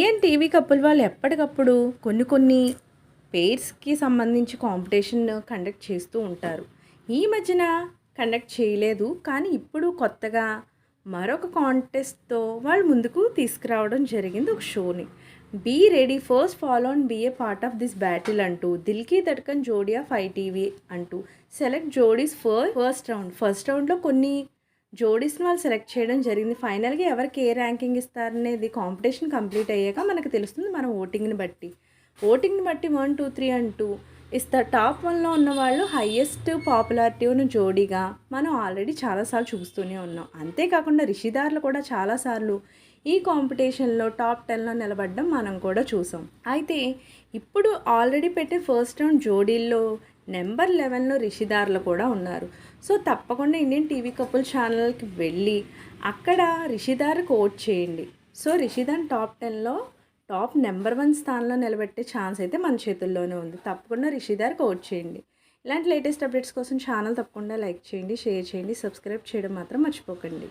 Indian TV కప్పుల వాళ్ళు ఎప్పటికప్పుడు కొన్ని కొన్ని పేర్స్కి సంబంధించి కాంపిటీషన్ కండక్ట్ చేస్తూ ఉంటారు. ఈ మధ్యన కండక్ట్ చేయలేదు. కానీ ఇప్పుడు కొత్తగా మరొక కాంటెస్ట్తో వాళ్ళు ముందుకు తీసుకురావడం జరిగింది ఒక షోని. Be ready first follow and be a part of this battle అంటూ దిల్కి దట్కన్ జోడియా ఆఫ్ టీవీ అంటూ సెలెక్ట్ జోడీస్ ఫర్ ఫస్ట్ రౌండ్. ఫస్ట్ రౌండ్లో కొన్ని జోడీస్ని వాళ్ళు సెలెక్ట్ చేయడం జరిగింది. ఫైనల్గా ఎవరికి ఏ ర్యాంకింగ్ ఇస్తారనేది కాంపిటీషన్ కంప్లీట్ అయ్యాక మనకు తెలుస్తుంది మన ఓటింగ్ని బట్టి. ఓటింగ్ని బట్టి వన్ టూ త్రీ అంటూ ఇస్తారు టాప్ వన్లో ఉన్న వాళ్ళు హయ్యెస్ట్ పాపులారిటీ ఉన్న జోడీగా మనం ఆల్రెడీ చాలాసార్లు చూస్తూనే ఉన్నాం. అంతేకాకుండా రిషిదార్లు కూడా చాలాసార్లు ఈ కాంపిటీషన్లో టాప్ టెన్లో నిలబడడం మనం కూడా చూసాం. అయితే ఇప్పుడు ఆల్రెడీ పెట్టే ఫస్ట్ రౌండ్ జోడీల్లో నెంబర్ లెవెన్లో రిషిదార్లు కూడా ఉన్నారు. సో తప్పకుండా ఇండియన్ టీవీ కపుల్ ఛానల్కి వెళ్ళి అక్కడ రిషిదార్కి ఓట్ చేయండి. సో రిషిదాన్ టాప్ టెన్లో టాప్ నెంబర్ వన్ స్థానంలో నిలబెట్టే ఛాన్స్ అయితే మన చేతుల్లోనే ఉంది. తప్పకుండా రిషిదార్కి ఓట్ చేయండి. ఇలాంటి లేటెస్ట్ అప్డేట్స్ కోసం ఛానల్ తప్పకుండా లైక్ చేయండి షేర్ చేయండి సబ్స్క్రైబ్ చేయడం మాత్రం మర్చిపోకండి.